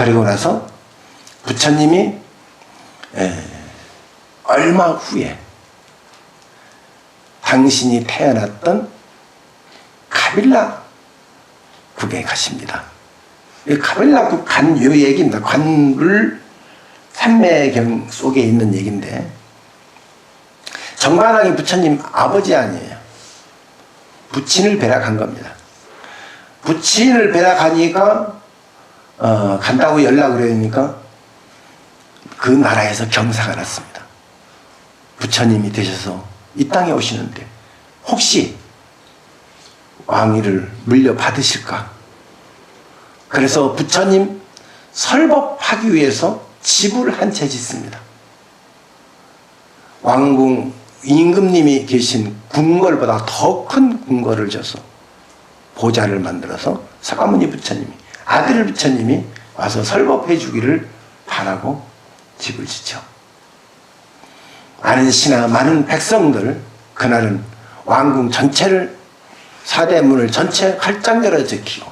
그리고 나서 부처님이 에, 얼마 후에 당신이 태어났던 카빌라 국에 가십니다. 이 카빌라 국간요 얘기입니다. 관불 삼매경 속에 있는 얘기인데 정관왕이 부처님 아버지 아니에요. 부친을 배락한 겁니다. 부친을 배락하니까 어, 간다고 연락을 하니까 그 나라에서 경사가 났습니다. 부처님이 되셔서 이 땅에 오시는데 혹시 왕위를 물려받으실까? 그래서 부처님 설법하기 위해서 집을 한 채 짓습니다. 왕궁 임금님이 계신 궁궐보다 더 큰 궁궐을 져서 보좌를 만들어서 사가모니 부처님이 아들 부처님이 와서 설법해 주기를 바라고 집을 짓죠. 많은 신하, 많은 백성들 그날은 왕궁 전체를 사대문을 전체 활짝 열어 제키고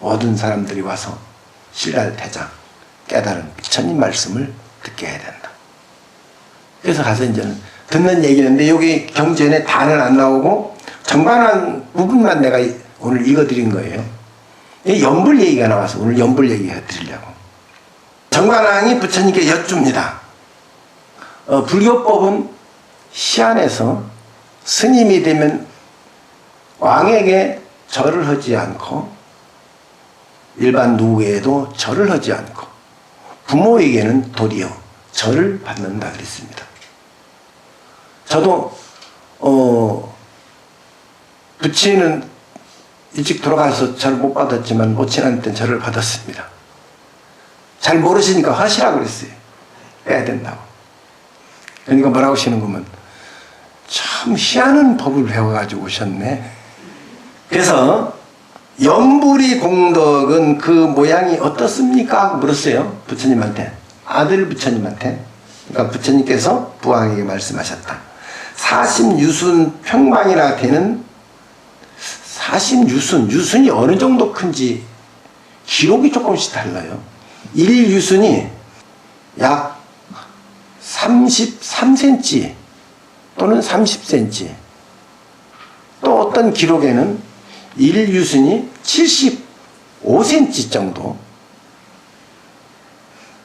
모든 사람들이 와서 신랄 대장 깨달은 부처님 말씀을 듣게 해야 된다. 그래서 가서 이제는 듣는 얘기인데 여기 경전에 다는 안 나오고 정반한 부분만 내가 오늘 읽어드린 거예요. 연불 얘기가 나와서 오늘 연불 얘기 해드리려고. 정반왕이 부처님께 여쭙니다. 어, 불교법은 시안에서 스님이 되면 왕에게 절을 하지 않고 일반 누구에도 절을 하지 않고 부모에게는 도리어 절을 받는다 그랬습니다. 저도 어 부친은 일찍 돌아가서 절못 받았지만 모친한테 절을 받았습니다. 잘 모르시니까 하시라고 그랬어요. 해야 된다고. 그러니까 뭐라고 하시는 거면 참 희한한 법을 배워가지고 오셨네. 그래서 연불이 공덕은 그 모양이 어떻습니까? 물었어요. 부처님한테. 아들 부처님한테. 그러니까 부처님께서 부왕에게 말씀하셨다. 사심유순 평방이라 되는 사심유순, 유순이 어느 정도 큰지 기록이 조금씩 달라요. 1 유순이 약 33cm 또는 30cm 또 어떤 기록에는 1 유순이 75cm 정도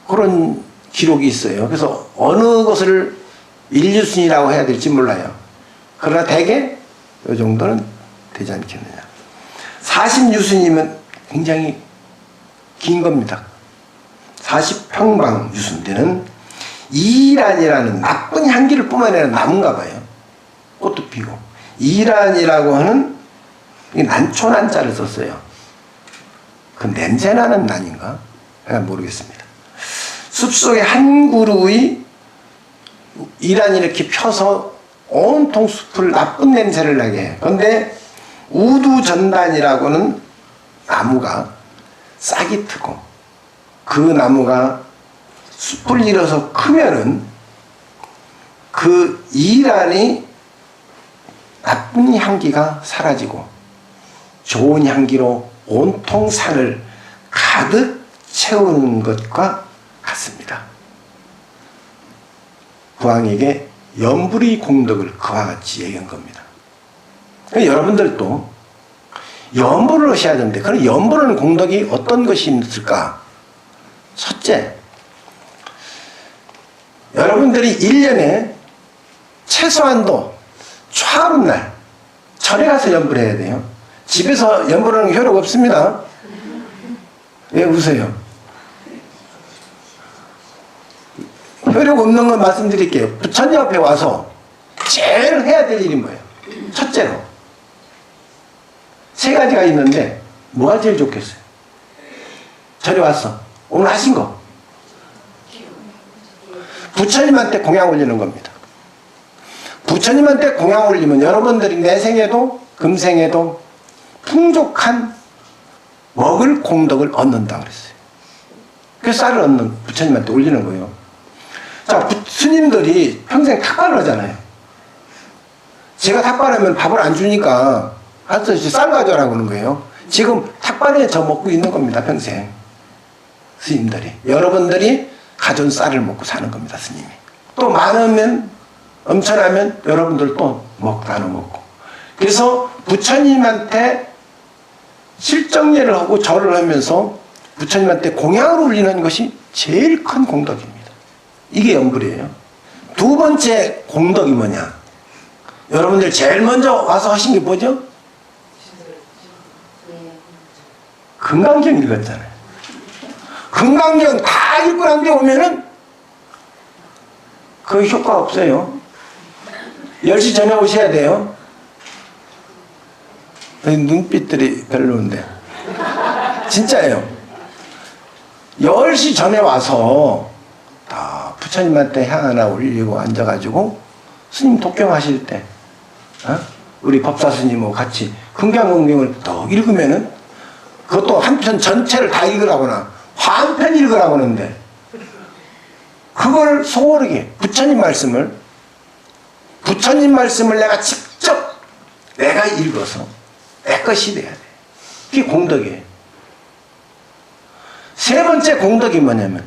그런 기록이 있어요. 그래서 어느 것을 1 유순이라고 해야 될지 몰라요. 그러나 대개 이 정도는 되지 않겠느냐. 40유순이면 굉장히 긴 겁니다. 40평방 유순대는 이란이라는 나쁜 향기를 뿜어내는 나무인가 봐요. 꽃도 피고. 이란이라고 하는 난초 난자를 썼어요. 그 냄새나는 난인가? 모르겠습니다. 숲속에 한 그루의 이란이 이렇게 펴서 온통 숲을 나쁜 냄새를 나게 해. 그런데 우두전단이라고는 나무가 싹이 트고 그 나무가 숲을 잃어서 크면은 그 이란이 나쁜 향기가 사라지고 좋은 향기로 온통 산을 가득 채우는 것과 같습니다. 부왕에게 연불의 공덕을 그와 같이 얘기한 겁니다. 여러분들도 연불을 하셔야 되는데 그럼 연불하는 공덕이 어떤 것이 있을까? 첫째, 여러분들이 1년에 최소한도 초하룻날 절에 가서 연불 해야 돼요. 집에서 연불하는 효력 없습니다. 왜 웃어요? 효력 없는 건 말씀드릴게요. 부처님 앞에 와서 제일 해야 될 일이 뭐예요? 첫째로 세 가지가 있는데 뭐가 제일 좋겠어요? 절에 왔어. 오늘 하신 거. 부처님한테 공양 올리는 겁니다. 부처님한테 공양 올리면 여러분들이 내 생에도 금생에도 풍족한 먹을 공덕을 얻는다 그랬어요. 그 쌀을 얻는 부처님한테 올리는 거예요. 자, 스님들이 평생 탁발을 하잖아요. 제가 탁발하면 밥을 안 주니까 알았어, 쌀 가져라고 하는 거예요. 지금 탁발에 저 먹고 있는 겁니다, 평생. 스님들이. 여러분들이 가져온 쌀을 먹고 사는 겁니다, 스님이. 또 많으면, 엄청나면 여러분들 또 먹, 나눠 먹고. 그래서 부처님한테 실정례를 하고 절을 하면서 부처님한테 공양을 올리는 것이 제일 큰 공덕입니다. 이게 연불이에요. 두 번째 공덕이 뭐냐? 여러분들 제일 먼저 와서 하신 게 뭐죠? 금강경 읽었잖아요. 금강경 다 읽고 난데 오면은 그 효과 없어요. 10시 전에 오셔야 돼요. 눈빛들이 별로인데. 진짜예요. 10시 전에 와서 다 부처님한테 향 하나 올리고 앉아가지고 스님 독경하실 때 어? 우리 법사 스님하고 같이 금강공경을 더 읽으면은 그것도 한 편 전체를 다 읽으라거나 한 편 읽으라고 하는데 그걸 소홀하게 부처님 말씀을 부처님 말씀을 내가 직접 내가 읽어서 내 것이 돼야 돼. 그게 공덕이에요. 세 번째 공덕이 뭐냐면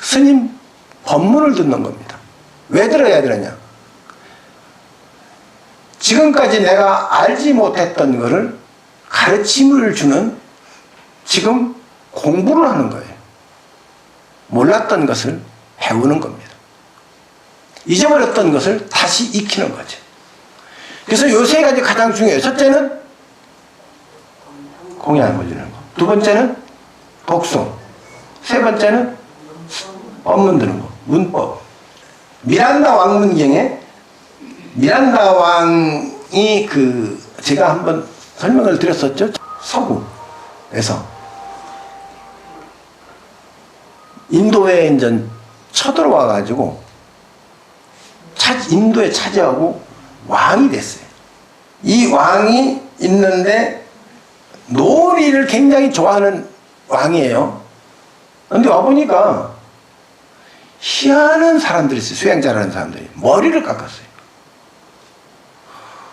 스님 법문을 듣는 겁니다. 왜 들어야 되느냐? 지금까지 내가 알지 못했던 것을 가르침을 주는 지금 공부를 하는 거예요. 몰랐던 것을 배우는 겁니다. 잊어버렸던 것을 다시 익히는 거죠. 그래서 요세 가지 가장 중요해요. 첫째는 공양을 올리는 거. 두 번째는 독송. 세 번째는 법문 드는 거. 문법. 미란다 왕문경에 미란다 왕이 그 제가 한번 설명을 드렸었죠. 서구에서 인도에 이제 쳐들어와 가지고 인도에 차지하고 왕이 됐어요. 이 왕이 있는데 놀이를 굉장히 좋아하는 왕이에요. 근데 와보니까 희한한 사람들이 있어요. 수행 잘하는 사람들이. 머리를 깎았어요.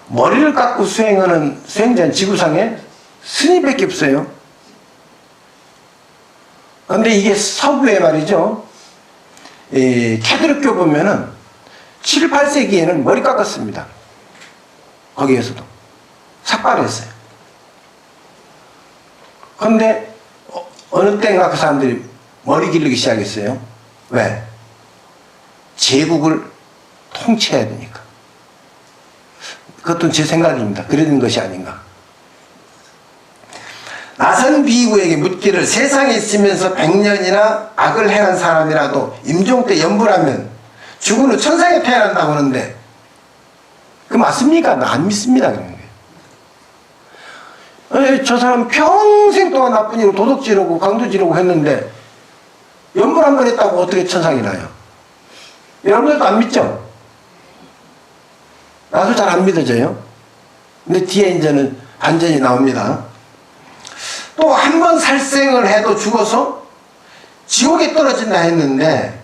머리를 깎고 수행하는 수행자는 지구상에 스님밖에 없어요. 근데 이게 서구에 말이죠. 이 캐드릭교 보면은 7, 8세기에는 머리 깎았습니다. 거기에서도. 삭발했어요. 근데 어, 느 때인가 그 사람들이 머리 기르기 시작했어요. 왜? 제국을 통치해야 되니까. 그것도 제 생각입니다. 그러는 것이 아닌가. 나선 비구에게 묻기를 세상에 있으면서 백년이나 악을 행한 사람이라도 임종 때 연불하면 죽은 후 천상에 태어난다고 하는데 그 맞습니까? 나안 믿습니다. 그런 거예요. 저 사람 평생 동안 나쁜 일로 도둑 지르고 강도 지르고 했는데 연불 한 번 했다고 어떻게 천상이 나요? 여러분들도 안 믿죠? 나도 잘안 믿어져요. 근데 뒤에 이제는 반전이 나옵니다. 또 한 번 살생을 해도 죽어서 지옥에 떨어진다 했는데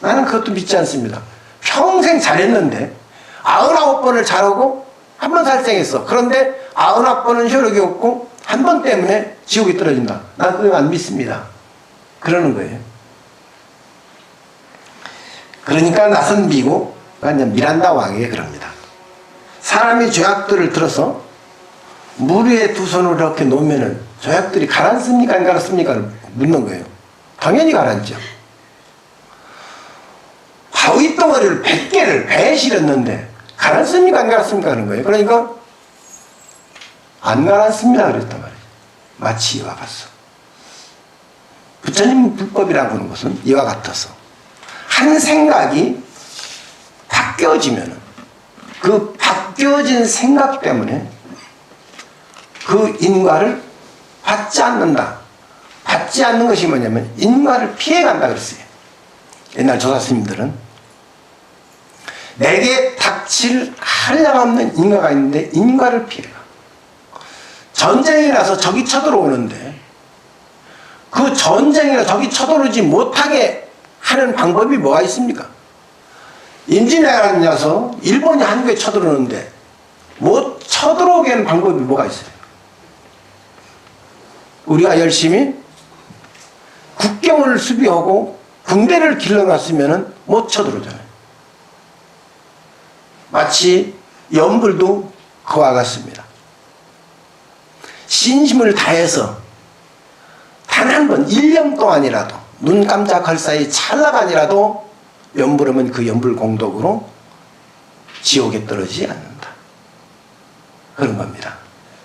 나는 그것도 믿지 않습니다. 평생 잘했는데 아흔아홉 번을 잘하고 한 번 살생했어. 그런데 아흔아홉 번은 효력이 없고 한 번 때문에 지옥에 떨어진다. 난 그거 안 믿습니다. 그러는 거예요. 그러니까 나선 비고 미란다 왕에게 그럽니다. 사람이 죄악들을 들어서 물 위에 두 손을 이렇게 놓으면은 죄악들이 가라앉습니까? 안 가라앉습니까? 묻는 거예요. 당연히 가라앉죠. 바위 덩어리를 100개를 배에 실었는데 가라앉습니까? 안 가라앉습니까? 하는 거예요. 그러니까 안 가라앉습니다. 그랬단 말이에요. 마치 이와 같소. 부처님 불법이라고 하는 것은 이와 같아서 한 생각이 바뀌어지면 그 바 뀌어진 생각 때문에 그 인과를 받지 않는다. 받지 않는 것이 뭐냐면 인과를 피해간다 그랬어요. 옛날 조사스님들은 내게 닥칠 한량없는 인과가 있는데 인과를 피해가. 전쟁이 나서 적이 쳐들어오는데 그 전쟁이나 적이 쳐들어오지 못하게 하는 방법이 뭐가 있습니까? 임진왜란이 나서 일본이 한국에 쳐들어오는데 못 쳐들어오게 하는 방법이 뭐가 있어요? 우리가 열심히 국경을 수비하고 군대를 길러놨으면 못 쳐들어오잖아요. 마치 연불도 그와 같습니다. 신심을 다해서 단 한 번, 1년 동안이라도 눈 깜짝할 사이 찰나간이라도 연불하면 그 연불 공덕으로 지옥에 떨어지지 않는다. 그런 겁니다.